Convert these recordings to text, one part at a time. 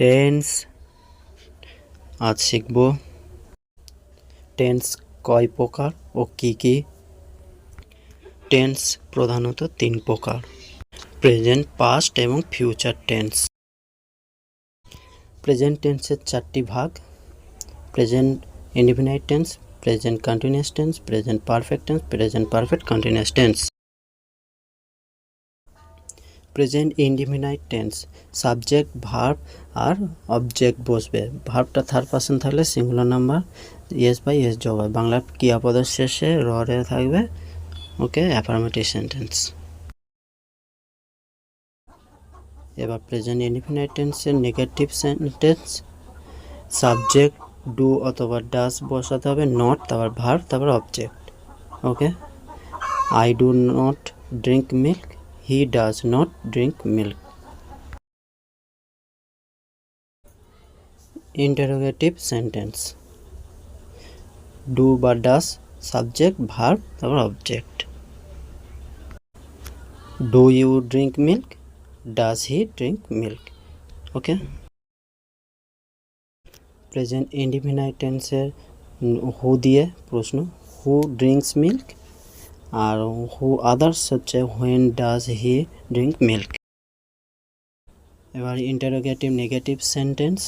Tense, আজ শিখব tense কয় প্রকার ও কি কি। টেন্স প্রধানত তিন প্রকার, প্রেজেন্ট, পাস্ট এবং ফিউচার টেন্স। প্রেজেন্ট টেন্সের চারটি ভাগ, present indefinite tense, present continuous tense, present perfect tense, present perfect continuous tense. Present indefinite tense subject verb আর অবজেক্ট বসবে। ভার্বটা থার্ড পার্সন থাকলে singular number yes by yes যোগ হয় বাংলা ক্রিয়াপদের শেষে রে থাকবে ওকে অ্যাফার্মেটিভ সেন্টেন্স এবার প্রেজেন্ট ইনডিফিনাইট টেন্সের নেগেটিভ সেন্টেন্স সাবজেক্ট ডু অথবা ডাস বসাতে হবে নট তারপর ভার্ব তারপর object okay I do not drink milk he does not drink milk interrogative sentence do বা ডাস সাবজেক্ট ভার্ব তারপর object do you drink milk does he drink milk okay present indefinite টেন্সের who দিয়ে প্রশ্ন? Who drinks milk আর who others হচ্ছে when does he drink milk এবার interrogative negative sentence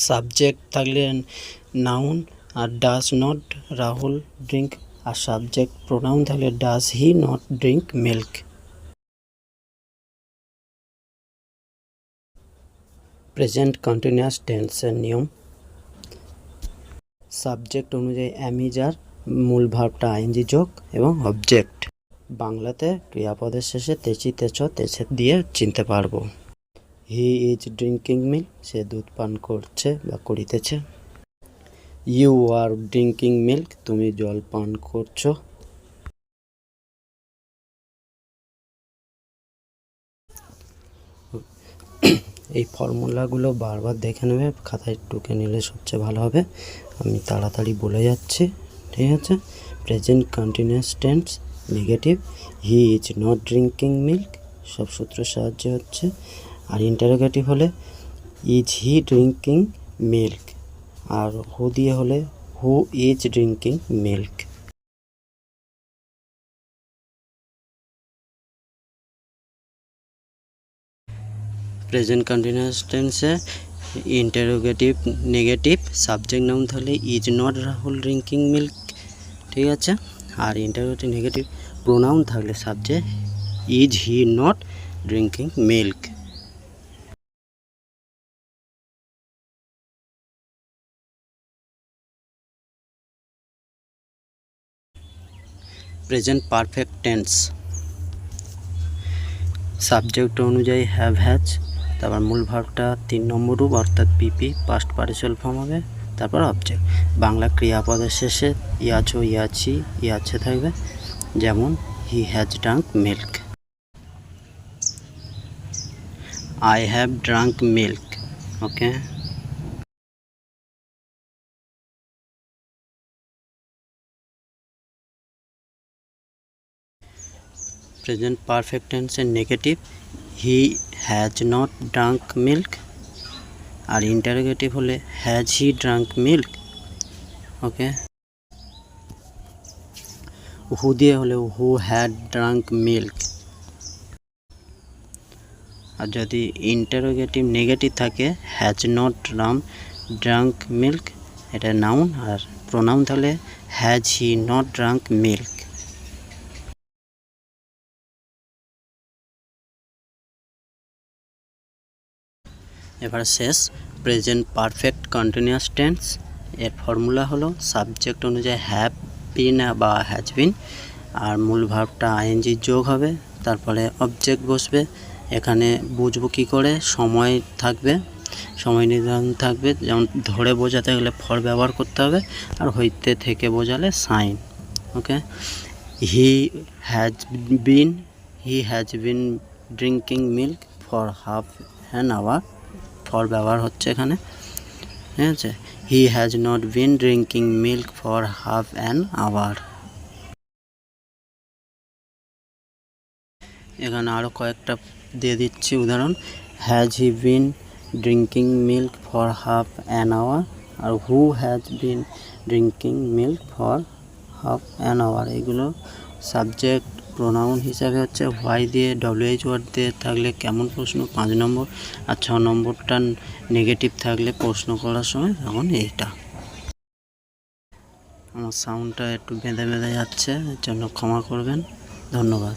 subject থাকলে noun আর does not Rahul drink আর subject pronoun থাকলে does he not drink milk present continuous টেন্সের নিয়ম। সাবজেক্ট অনুযায়ী অ্যামিজার মূল ভার্বটা আইনজি যোগ এবং অবজেক্ট বাংলাতে ক্রিয়াপদের শেষে তেচি তেচ তেছে দিয়ে চিনতে পারব। হি ইজ ড্রিঙ্কিং মিল্ক সে দুধ পান করছে বা করিতেছে। ইউ আর ড্রিঙ্কিং মিল্ক, তুমি জল পান করছ। এই ফর্মুলাগুলো বারবার দেখে নেবে, খাতায় টুকে নিলে সবচেয়ে ভালো হবে। আমি তাড়াতাড়ি বলে যাচ্ছি। ঠিক আছে? Present continuous tense negative he is not drinking milk সব সূত্র সাহায্যে হচ্ছে। আর ইন্টারোগেটিভ হলে ইজ হি ড্রিঙ্কিং মিল্ক আর হু দিয়ে হলে who is drinking milk present continuous টেন্সে ইন্টারোগেটিভ নেগেটিভ সাবজেক্ট নাউন তাহলে is not Rahul drinking milk ঠিক আছে? আর ইন্টারোগেটিভ নেগেটিভ প্রোনাউন থাকলে subject is he not drinking milk present perfect tense subject অনুযায়ী হ্যাভ হ্যাজ তারপর মূল ভাবটা তিন নম্বর রূপ, অর্থাৎ পিপি পাস্ট পার্টিসিয়াল ফর্ম হবে। তারপর অবজেক্ট বাংলা ক্রিয়াপদের শেষে ইয়াছো ইয়াছি ইয়াছে থাকবে, যেমন he has drunk milk I have drunk milk okay present perfect টেন্সের negative he has not drunk milk R interrogative হলে has he drunk milk okay who দিয়ে হলে হু হ্যাড ড্রাঙ্ক মিল্ক আর যদি ইন্টারোগেটিভ নেগেটিভ থাকে has not Ram drunk milk এটা noun আর pronoun তাহলে has he not drunk milk এবার শেষ। প্রেজেন্ট পারফেক্ট কন্টিনিউয়াস টেন্স এর ফর্মুলা হলো সাবজেক্ট অনুযায়ী হ্যাভ বিন বা হ্যাজ বিন আর মূল ভার্বটা আইএনজি যোগ হবে, তারপরে অবজেক্ট বসবে। এখানে বুঝব কী করে? সময় থাকবে। সময় নির্ধারণ থাকবে। যেমন ধরে বোঝাতে গেলে ফর ব্যবহার করতে হবে, আর হইতে থেকে বোঝালে sign okay he has been he has been drinking milk for half an hour for ব্যবহার হচ্ছে এখানে। ঠিক আছে? He has not been drinking milk for half an hour এখানে আরও কয়েকটা দিয়ে দিচ্ছি উদাহরণ। Has he been drinking milk for half an hour R who has been drinking milk for half an hour এগুলো সাবজেক্ট প্রোনাউন হিসাবে হচ্ছে why দিয়ে ডব্লিউএইচ ওয়ার্ড দিয়ে থাকলে কেমন প্রশ্ন? পাঁচ নম্বর আর ছ নম্বরটা নেগেটিভ থাকলে প্রশ্ন করার সময় তখন এইটা। আমার সাউন্ডটা একটু বেঁধে বেঁধে যাচ্ছে, এর জন্য ক্ষমা করবেন। ধন্যবাদ।